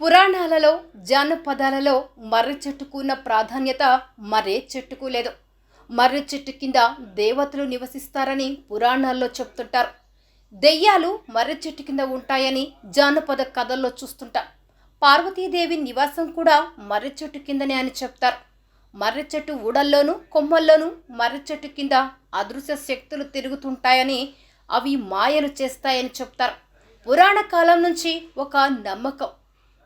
పురాణాలలో జానపదాలలో మర్రి చెట్టుకు ఉన్న ప్రాధాన్యత మరే చెట్టుకు లేదు. మర్రి చెట్టు కింద దేవతలు నివసిస్తారని పురాణాల్లో చెప్తుంటారు. దెయ్యాలు మర్రి చెట్టు కింద ఉంటాయని జానపద కథల్లో చూస్తుంటాం. పార్వతీదేవి నివాసం కూడా మర్రి చెట్టు కిందనే అని చెప్తారు. మర్రి చెట్టు ఊడల్లోనూ కొమ్మల్లోనూ మర్రి చెట్టు కింద అదృశ్య శక్తులు తిరుగుతుంటాయని అవి మాయలు చేస్తాయని చెప్తారు. పురాణ కాలం నుంచి ఒక నమ్మకం.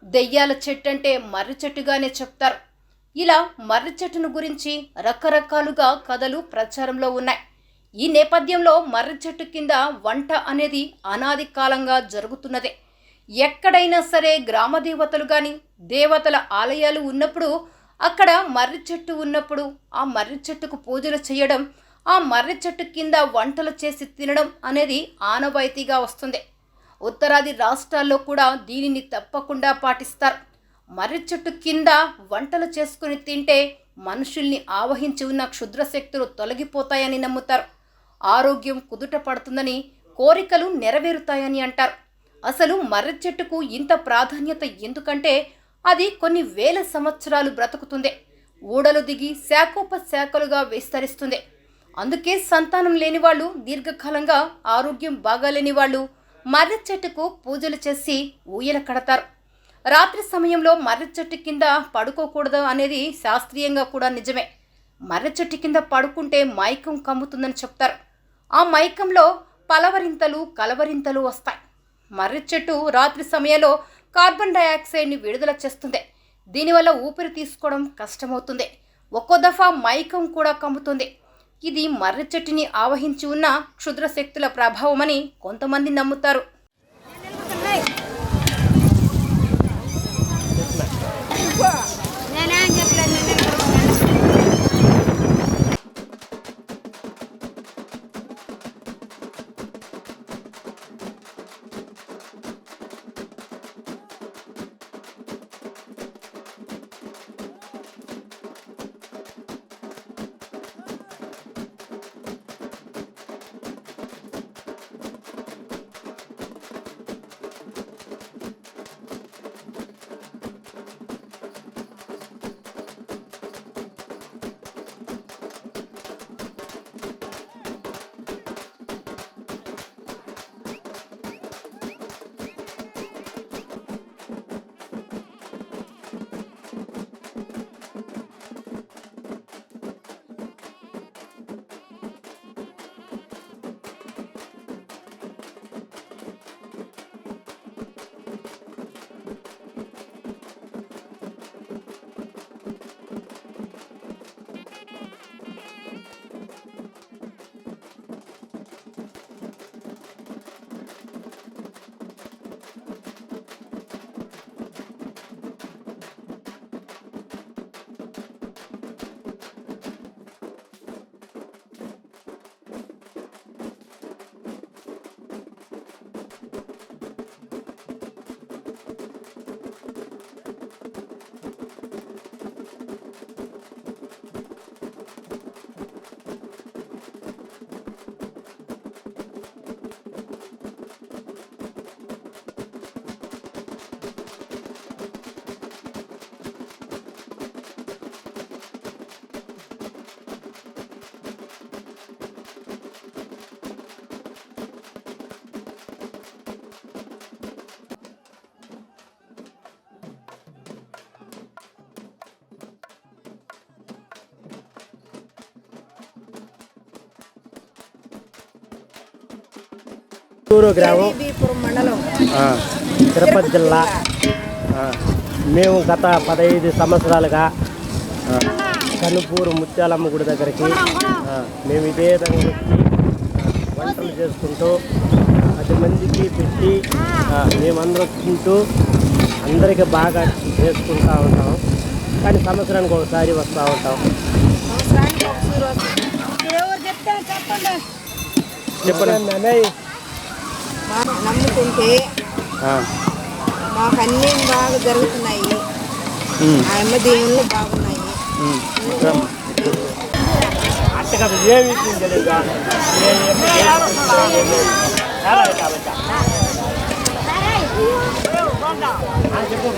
దెయ్యాల చెట్టు అంటే మర్రి చెట్టుగానే చెప్తారు. ఇలా మర్రి చెట్టును గురించి రకరకాలుగా కథలు ప్రచారంలో ఉన్నాయి. ఈ నేపథ్యంలో మర్రి చెట్టు కింద వంట అనేది అనాది కాలంగా జరుగుతున్నదే. ఎక్కడైనా సరే గ్రామ దేవతలు కానీ దేవతల ఆలయాలు ఉన్నప్పుడు అక్కడ మర్రి చెట్టు ఉన్నప్పుడు ఆ మర్రి చెట్టుకు పూజలు చేయడం ఆ మర్రి చెట్టు కింద వంటలు చేసి తినడం అనేది ఆనవాయితీగా వస్తుంది. ఉత్తరాది రాష్ట్రాల్లో కూడా దీనిని తప్పకుండా పాటిస్తారు. మర్రి చెట్టు కింద వంటలు చేసుకుని తింటే మనుషుల్ని ఆవహించి ఉన్న క్షుద్ర శక్తులు తొలగిపోతాయని నమ్ముతారు. ఆరోగ్యం కుదుట పడుతుందని కోరికలు నెరవేరుతాయని అంటారు. అసలు మర్రి చెట్టుకు ఇంత ప్రాధాన్యత ఎందుకంటే అది కొన్ని వేల సంవత్సరాలు బ్రతుకుతుంది. ఊడలు దిగి శాఖోపశాఖలుగా విస్తరిస్తుంది. అందుకే సంతానం లేని వాళ్ళు దీర్ఘకాలంగా ఆరోగ్యం బాగాలేని వాళ్ళు మర్రి చెట్టుకు పూజలు చేసి ఊయల కడతారు. రాత్రి సమయంలో మర్రి చెట్టు కింద పడుకోకూడదు అనేది శాస్త్రీయంగా కూడా నిజమే. మర్రి చెట్టు కింద పడుకుంటే మైకం కమ్ముతుందని చెప్తారు. ఆ మైకంలో పలవరింతలు కలవరింతలు వస్తాయి. మర్రి చెట్టు రాత్రి సమయంలో కార్బన్ డయాక్సైడ్ని విడుదల చేస్తుంది. దీనివల్ల ఊపిరి తీసుకోవడం కష్టమవుతుంది. ఒక్కో దఫా మైకం కూడా కమ్ముతుంది. ఇది మర్రి చెట్టుని ఆవహించి ఉన్న క్షుద్ర శక్తుల ప్రభావమని కొంతమంది నమ్ముతారు. ఊరు గ్రామం. బీపురం మండలం. ఆ, తిరుపతి జిల్లా. మేము గత పదహైదు సంవత్సరాలుగా కనుపూరు ముత్యాలమ్మ గుడి దగ్గరికి మేము ఇదే విధంగా వచ్చి వంటలు చేసుకుంటూ పది మందికి పెట్టి మేమందరం తింటూ అందరికీ బాగా చేసుకుంటూ ఉంటాం. కానీ సంవత్సరానికి ఒకసారి వస్తూ ఉంటాం. చెప్పండి. చెప్పండి. అన్నయ్య మాకు నమ్ముకుంటే ఆ, మాకు అన్నీ బాగా జరుగుతున్నాయి ఆ అమ్మ దేవుళ్ళు బాగున్నాయి అట్టగా ఏమి చెప్పు